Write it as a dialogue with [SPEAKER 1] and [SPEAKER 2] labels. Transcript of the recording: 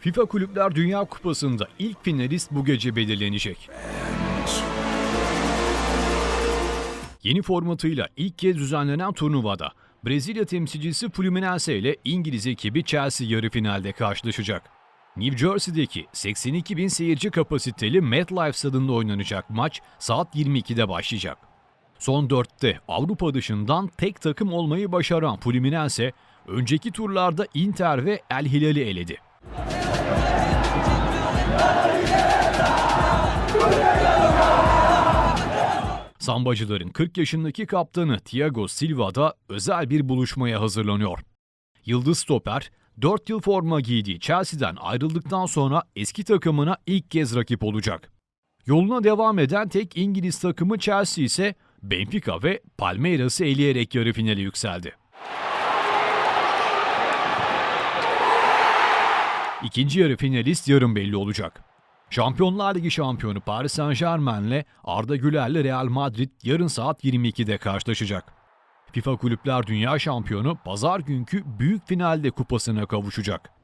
[SPEAKER 1] FIFA Kulüpler Dünya Kupası'nda ilk finalist bu gece belirlenecek. Yeni formatıyla ilk kez düzenlenen turnuvada Brezilya temsilcisi Fluminense ile İngiliz ekibi Chelsea yarı finalde karşılaşacak. New Jersey'deki 82 bin seyirci kapasiteli MetLife stadında oynanacak maç saat 22'de başlayacak. Son dörtte Avrupa dışından tek takım olmayı başaran Fluminense, önceki turlarda Inter ve El Hilal'i eledi. Sambacıların 40 yaşındaki kaptanı Thiago Silva da özel bir buluşmaya hazırlanıyor. Yıldız stoper 4 yıl forma giydiği Chelsea'den ayrıldıktan sonra eski takımına ilk kez rakip olacak. Yoluna devam eden tek İngiliz takımı Chelsea ise Benfica ve Palmeiras'ı eleyerek yarı finale yükseldi. İkinci yarı finalist yarın belli olacak. Şampiyonlar Ligi şampiyonu Paris Saint Germain'le Arda Güler'le Real Madrid yarın saat 22'de karşılaşacak. FIFA Kulüpler Dünya Şampiyonu pazar günkü büyük finalde kupasına kavuşacak.